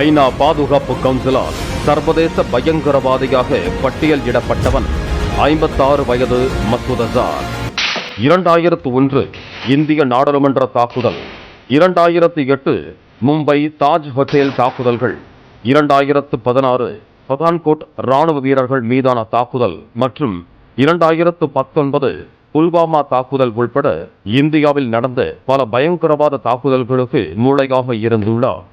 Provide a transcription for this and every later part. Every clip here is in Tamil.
ஐநா பாதுகாப்பு கவுன்சிலால் சர்வதேச பயங்கரவாதியாக பட்டியலிடப்பட்டவன் ஐம்பத்தாறு வயது மசூத் அசார். இரண்டாயிரத்து ஒன்று இந்திய நாடாளுமன்ற தாக்குதல் இரண்டாயிரத்து எட்டு மும்பை தாஜ் ஹோட்டேல் தாக்குதல்கள் இரண்டாயிரத்து பதினாறு பதான்கோட் ராணுவ வீரர்கள் மீதான தாக்குதல் மற்றும் இரண்டாயிரத்து பத்தொன்பது புல்வாமா தாக்குதல் உள்பட இந்தியாவில் நடந்த பல பயங்கரவாத தாக்குதல்களுக்கு மூளையாக இருந்துள்ளார்.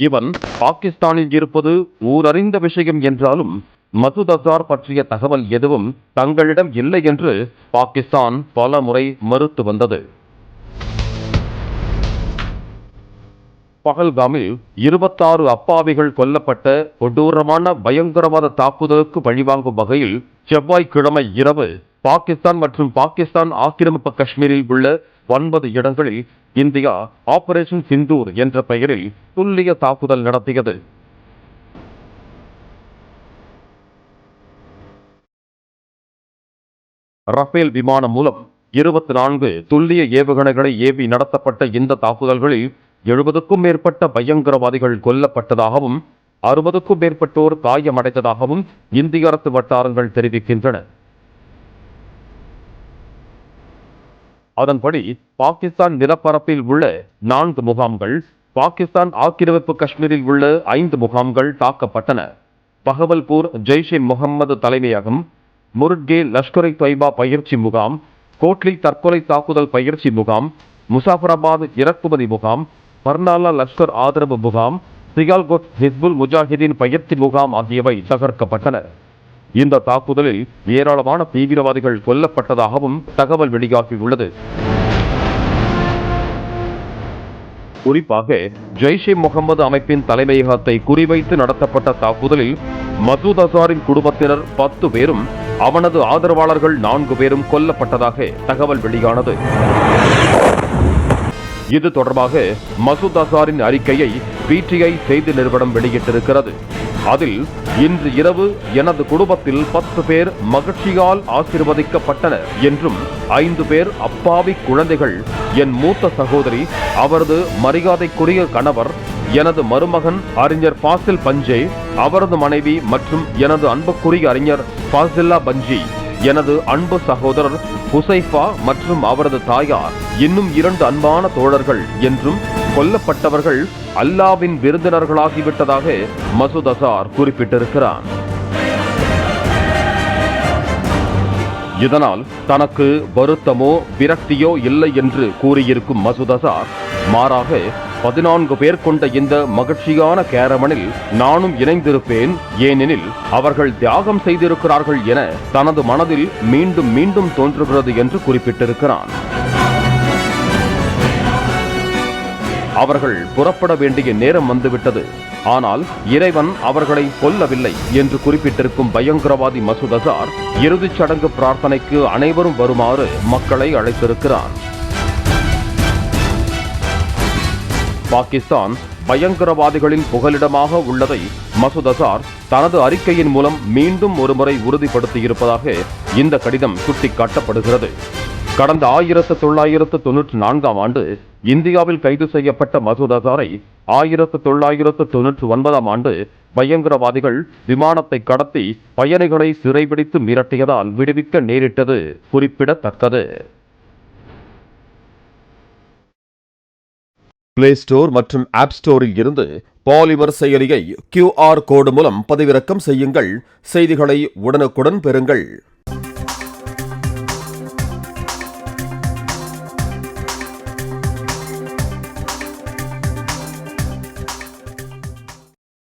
இவன் பாகிஸ்தானில் இருப்பது ஊரறிந்த விஷயம் என்றாலும் மசூத் அசார் பற்றிய தகவல் எதுவும் தங்களிடம் இல்லை என்று பாகிஸ்தான் பல முறை மறுத்து வந்தது. பகல்காமில் இருபத்தாறு அப்பாவிகள் கொல்லப்பட்ட கொடூரமான பயங்கரவாத தாக்குதலுக்கு வழிவாங்கும் வகையில் செவ்வாய்க்கிழமை இரவு பாகிஸ்தான் மற்றும் பாகிஸ்தான் ஆக்கிரமிப்பு காஷ்மீரில் உள்ள ஒன்பது இடங்களில் இந்தியா ஆபரேஷன் சிந்தூர் என்ற பெயரில் துல்லிய தாக்குதல் நடத்தியது. ரஃபேல் விமானம் மூலம் இருபத்தி நான்கு துல்லிய ஏவுகணைகளை ஏவி நடத்தப்பட்ட இந்த தாக்குதல்களில் எழுபதுக்கும் மேற்பட்ட பயங்கரவாதிகள் கொல்லப்பட்டதாகவும் அறுபதுக்கும் மேற்பட்டோர் காயமடைந்ததாகவும் இந்திய அரசு வட்டாரங்கள் தெரிவிக்கின்றன. அதன்படி பாகிஸ்தான் நிலப்பரப்பில் உள்ள நான்கு முகாம்கள் பாகிஸ்தான் ஆக்கிரமிப்பு காஷ்மீரில் உள்ள ஐந்து முகாம்கள் தாக்கப்பட்டன. பகவல்பூர் ஜெய்ஷே முகம்மது தலைமையகம் முருட்கே லஷ்கரை தொய்பா பயிற்சி முகாம் கோட்லி தற்கொலை தாக்குதல் பயிற்சி முகாம் முசாஃபராபாத் இறக்குமதி முகாம் பர்னாலா லஷ்கர் ஆதரவு முகாம் சிகால்கோட் ஹிஸ்புல் முஜாஹிதீன் பயிற்சி முகாம் ஆகியவை தகர்க்கப்பட்டன. இந்த தாக்குதலில் ஏராளமான தீவிரவாதிகள் கொல்லப்பட்டதாகவும் தகவல் வெளியாகியுள்ளது. குறிப்பாக ஜெய்ஷே முகமது அமைப்பின் தலைமையகத்தை குறிவைத்து நடத்தப்பட்ட தாக்குதலில் மசூத் அசாரின் குடும்பத்தினர் பத்து பேரும் அவனது ஆதரவாளர்கள் நான்கு பேரும் கொல்லப்பட்டதாக தகவல் வெளியானது. இது தொடர்பாக மசூத் அசாரின் அறிக்கையை பிடிஐ செய்தி நிறுவனம் வெளியிட்டிருக்கிறது. அதில் இன்று இரவு எனது குடும்பத்தில் பத்து பேர் மகிழ்ச்சியால் ஆசிர்வதிக்கப்பட்டனர் என்றும் ஐந்து பேர் அப்பாவி குழந்தைகள் என் மூத்த சகோதரி அவரது மரியாதைக்குரிய கணவர் எனது மருமகன் அறிஞர் பாசில் பஞ்சே அவரது மனைவி மற்றும் எனது அன்புக்குரிய அறிஞர் பாசில்லா பஞ்சி எனது அன்பு சகோதரர் ஹுசைஃபா மற்றும் அவரது தாயார் இன்னும் இரண்டு அன்பான தோழர்கள் என்றும் கொல்லப்பட்டவர்கள் அல்லாவின் விருந்தினர்களாகிவிட்டதாக மசூத் அசார் குறிப்பிட்டிருக்கிறார் இதனால் தனக்கு வருத்தமோ விரக்தியோ இல்லை என்று கூறியிருக்கும் மசூத் அசார் மாறாக பதினான்கு பேர் கொண்ட இந்த மகிழ்ச்சியான கேரமனில் நானும் இணைந்திருப்பேன் ஏனெனில் அவர்கள் தியாகம் செய்திருக்கிறார்கள் என தனது மனதில் மீண்டும் மீண்டும் தோன்றுகிறது என்று குறிப்பிட்டிருக்கிறான். அவர்கள் புறப்பட வேண்டிய நேரம் வந்துவிட்டது. ஆனால் இறைவன் அவர்களை கொல்லவில்லை என்று குறிப்பிட்டிருக்கும் பயங்கரவாதி மசூத் அசார் இறுதிச் சடங்கு பிரார்த்தனைக்கு அனைவரும் வருமாறு மக்களை அழைத்திருக்கிறார். பாகிஸ்தான் பயங்கரவாதிகளின் புகலிடமாக உள்ளதை மசூத் அசார் தனது அறிக்கையின் மூலம் மீண்டும் ஒருமுறை உறுதிப்படுத்தியிருப்பதாக இந்த கடிதம் சுட்டிக்காட்டப்படுகிறது. கடந்த ஆயிரத்து தொள்ளாயிரத்து தொன்னூற்றி நான்காம் ஆண்டு இந்தியாவில் கைது செய்யப்பட்ட மசூத் அசாரை ஆயிரத்து தொள்ளாயிரத்து தொன்னூற்றி ஒன்பதாம் ஆண்டு பயங்கரவாதிகள் விமானத்தை கடத்தி பயணிகளை சிறைபிடித்து மிரட்டியதால் விடுவிக்க நேரிட்டது குறிப்பிடத்தக்கது. பிளே ஸ்டோர் மற்றும் ஆப் ஸ்டோரில் இருந்து பாலிமர் செயலியை கியூஆர் கோடு மூலம் பதிவிறக்கம் செய்யுங்கள். செய்திகளை உடனுக்குடன் பெறுங்கள்.